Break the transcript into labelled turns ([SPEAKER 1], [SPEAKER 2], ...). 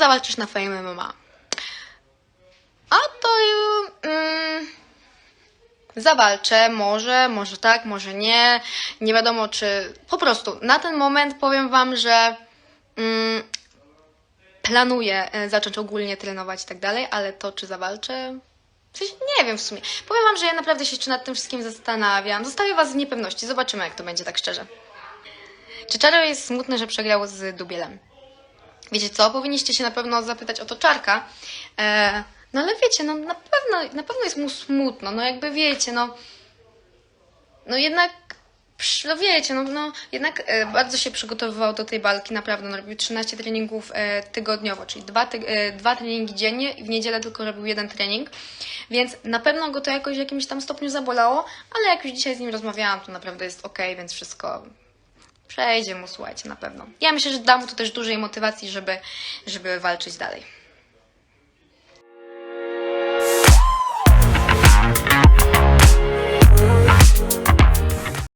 [SPEAKER 1] zawalczysz na Fame MMA? A to mm, zawalczę, może, może tak, może nie. Nie wiadomo, czy po prostu na ten moment powiem Wam, że mm, planuję e, zacząć ogólnie trenować i tak dalej, ale to czy zawalczę? W sensie, nie wiem w sumie. Powiem Wam, że ja naprawdę się jeszcze nad tym wszystkim zastanawiam. Zostawię Was w niepewności. Zobaczymy, jak to będzie, tak szczerze. Czy Czaro jest smutny, że przegrał z Dubielem? Wiecie co? Powinniście się na pewno zapytać o to Czarka. E, no ale wiecie, no na pewno, na pewno jest mu smutno. No jakby wiecie, no. No jednak, no wiecie, no, no jednak e, bardzo się przygotowywał do tej walki, naprawdę. No, robił 13 treningów e, tygodniowo, czyli dwa, ty, e, dwa treningi dziennie i w niedzielę tylko robił jeden trening. Więc na pewno go to jakoś w jakimś tam stopniu zabolało, ale jak już dzisiaj z nim rozmawiałam, to naprawdę jest ok, więc wszystko przejdzie mu, słuchajcie, na pewno. Ja myślę, że da mu to też dużej motywacji, żeby, żeby walczyć dalej.